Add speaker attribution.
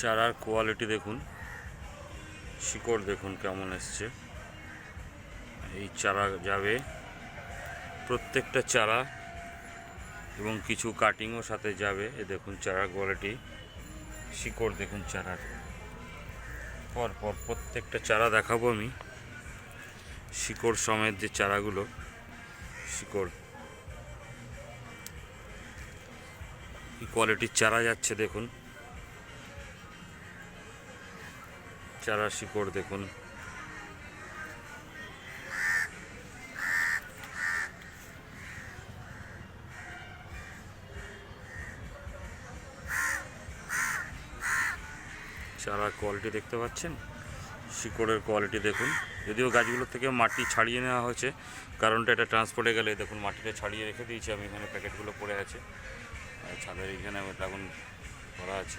Speaker 1: চারার কোয়ালিটি দেখুন। শিকড় দেখুন কেমন এসছে। এই চারা যাবে প্রত্যেকটা চারা এবং কিছু কাটিংও সাথে যাবে। এ দেখুন চারার কোয়ালিটি শিকড় দেখুন চারার। পর পর প্রত্যেকটা চারা দেখাবো আমি। শিকড় সমেত যে চারাগুলো, শিকড়। কোয়ালিটির চারা যাচ্ছে দেখুন। চারা শিকড় দেখুন। চারা কোয়ালিটি দেখতে পাচ্ছেন? শিকড়ের কোয়ালিটি দেখুন। যদিও গাছগুলোর থেকে মাটি ছাড়িয়ে নেওয়া হয়েছে, কারণটা এটা ট্রান্সপোর্টে গেলে, দেখুন মাটিটা ছাড়িয়ে রেখে দিয়েছি আমি, এখানে প্যাকেটগুলো পড়ে আছে। ছাদের এখন করা আছে।